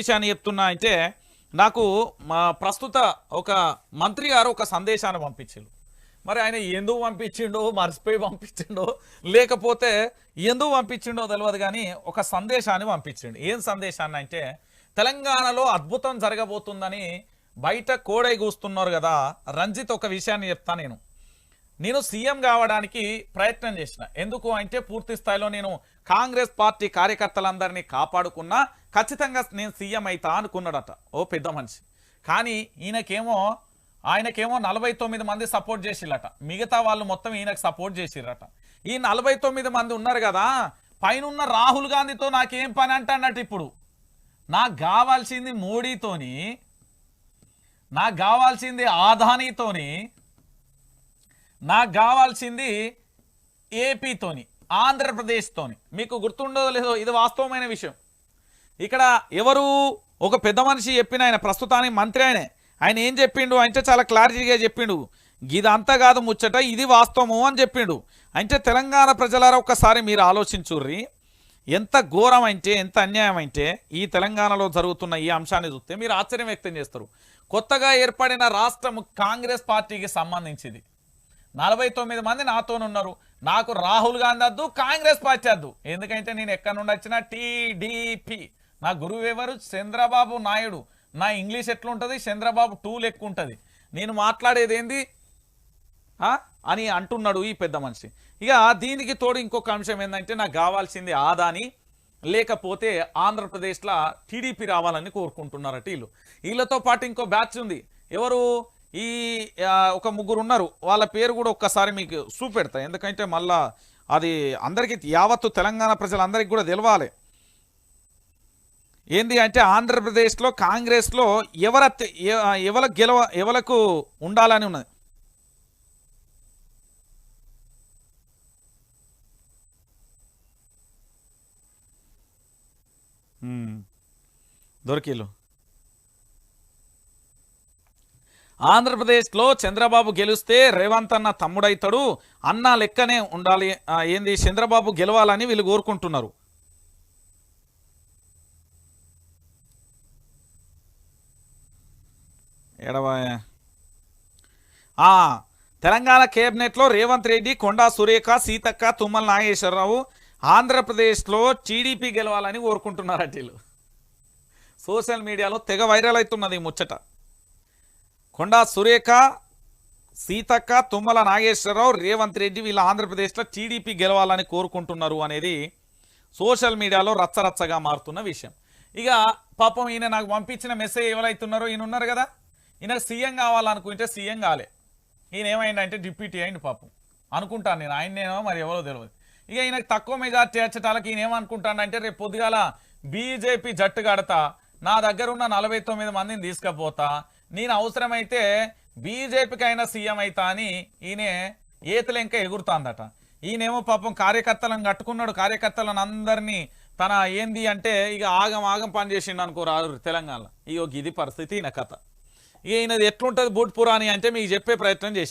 విషయాన్ని చెప్తున్నా అంటే నాకు మా ప్రస్తుత ఒక మంత్రి గారు ఒక సందేశాన్ని పంపించారు మరి ఆయన ఎందుకు పంపించిండో మర్చిపోయి పంపించిండో లేకపోతే ఎందుకు పంపించిండో తెలియదు కానీ ఒక సందేశాన్ని పంపించిండు. ఏం సందేశాన్ని అంటే తెలంగాణలో అద్భుతం జరగబోతుందని బయట కోడై కూస్తున్నారు కదా రంజిత్ ఒక విషయాన్ని చెప్తా నేను. నేను సీఎం కావడానికి ప్రయత్నం చేసిన. ఎందుకు అంటే పూర్తి స్థాయిలో నేను కాంగ్రెస్ పార్టీ కార్యకర్తలందరినీ కాపాడుకున్నా ఖచ్చితంగా నేను సీఎం అవుతా అనుకున్నాడట. ఓ పెద్ద మనిషి. కానీ ఈయనకేమో ఆయనకేమో నలభై తొమ్మిది మంది సపోర్ట్ చేసిరట మిగతా వాళ్ళు మొత్తం ఈయనకు సపోర్ట్ చేసిరట ఈ నలభై తొమ్మిది మంది ఉన్నారు కదా పైన రాహుల్ గాంధీతో నాకేం పని అంటాడట ఇప్పుడు? నాకు కావాల్సింది మోడీతోని నాకు కావాల్సింది ఆదానీతోని నాకు కావాల్సింది ఏపీతోని ఆంధ్రప్రదేశ్తోని. మీకు గుర్తుండదో లేదో ఇది వాస్తవమైన విషయం. ఇక్కడ ఎవరు ఒక పెద్ద మనిషి చెప్పిన ఆయన ప్రస్తుతానికి మంత్రి ఆయనే. ఆయన ఏం చెప్పిండు? అంటే చాలా క్లారిటీగా చెప్పిండు. ఇదంతా కాదు ముచ్చట ఇది వాస్తవము అని చెప్పిండు. అంటే తెలంగాణ ప్రజలారా ఒక్కసారి మీరు ఆలోచించుర్రి. ఎంత ఘోరం అంటే ఎంత అన్యాయం అంటే ఈ తెలంగాణలో జరుగుతున్న ఈ అంశాన్ని చూస్తే మీరు ఆశ్చర్యం వ్యక్తం చేస్తారు. కొత్తగా ఏర్పడిన రాష్ట్రం కాంగ్రెస్ పార్టీకి సంబంధించింది. నలభై తొమ్మిది మంది నాతోనున్నారు నాకు రాహుల్ గాంధీ వద్దు కాంగ్రెస్ పార్టీ వద్దు. ఎందుకంటే నేను ఎక్కడి నుండి వచ్చిన టీడీపీ. నా గురువు ఎవరు? చంద్రబాబు నాయుడు. నా ఇంగ్లీష్ ఎట్లుంటుంది? చంద్రబాబు టూ లెక్క ఉంటుంది నేను మాట్లాడేది ఏంది ఆ? అని అంటున్నాడు ఈ పెద్ద మనిషి. ఇక దీనికి తోడు ఇంకొక అంశం ఏంటంటే నాకు కావాల్సింది ఆదాని లేకపోతే ఆంధ్రప్రదేశ్లో టీడీపీ రావాలని కోరుకుంటున్నారట వీళ్ళు. వీళ్ళతో పాటు ఇంకో బ్యాచ్ ఉంది. ఎవరు? ఈ ఒక ముగ్గురు ఉన్నారు. వాళ్ళ పేరు కూడా ఒక్కసారి మీకు చూపెడతా. ఎందుకంటే మళ్ళా అది అందరికీ యావత్తు తెలంగాణ ప్రజలందరికీ కూడా తెలవాలి. ఏంది అంటే ఆంధ్రప్రదేశ్లో కాంగ్రెస్లో ఎవర ఎవల గెలవ ఎవలకు ఉండాలని ఉన్నది. దొరికిలు ఆంధ్రప్రదేశ్లో చంద్రబాబు గెలిస్తే రేవంత్ అన్న తమ్ముడైతాడు అన్న లెక్కనే ఉండాలి ఏంది చంద్రబాబు గెలవాలని వీళ్ళు కోరుకుంటున్నారు. ఎడవా ఆ, తెలంగాణ కేబినెట్లో రేవంత్ రెడ్డి కొండా సురేఖ సీతక్క తుమ్మల నాగేశ్వరరావు ఆంధ్రప్రదేశ్లో టీడీపీ గెలవాలని కోరుకుంటున్నారట వీళ్ళు. సోషల్ మీడియాలో తెగ వైరల్ అవుతున్నది ఈ ముచ్చట. కొండా సురేఖ సీతక్క తుమ్మల నాగేశ్వరరావు రేవంత్ రెడ్డి వీళ్ళ ఆంధ్రప్రదేశ్లో టీడీపీ గెలవాలని కోరుకుంటున్నారు అనేది సోషల్ మీడియాలో రచ్చరచ్చగా మారుతున్న విషయం. ఇక పాపం ఈయన నాకు పంపించిన మెసేజ్ ఎవరైతున్నారో ఈయన ఉన్నారు కదా? ఈయన సీఎం కావాలనుకుంటే సీఎం కాలే. ఈయన ఏమైందంటే డిప్యూటీ అయింది పాపం. అనుకుంటాను నేను ఆయన్నేమో మరి ఎవరో తెలియదు ఇక ఈయనకు తక్కువ మెజార్టీ వచ్చేటాలకి ఈయన ఏమనుకుంటానంటే రేపు పొద్దుగాల బీజేపీ జట్టు కడతా నా దగ్గర ఉన్న నలభై తొమ్మిది మందిని తీసుకుపోతా నేను అవసరమైతే బీజేపీకి అయినా సీఎం అయితా అని ఈయన ఏతలెంక ఎగురుతాందట. ఈయనేమో పాపం కార్యకర్తలను కట్టుకున్నాడు. కార్యకర్తలను అందరినీ తన ఏంది అంటే ఇక ఆగం ఆగం పని చేసిండు అనుకో రాదు తెలంగాణలో. ఇగో ఇది పరిస్థితి ఈయన కథ. ఇక ఈయనది ఎట్లుంటుంది బూట్ పురాణి అంటే మీకు చెప్పే ప్రయత్నం చేసి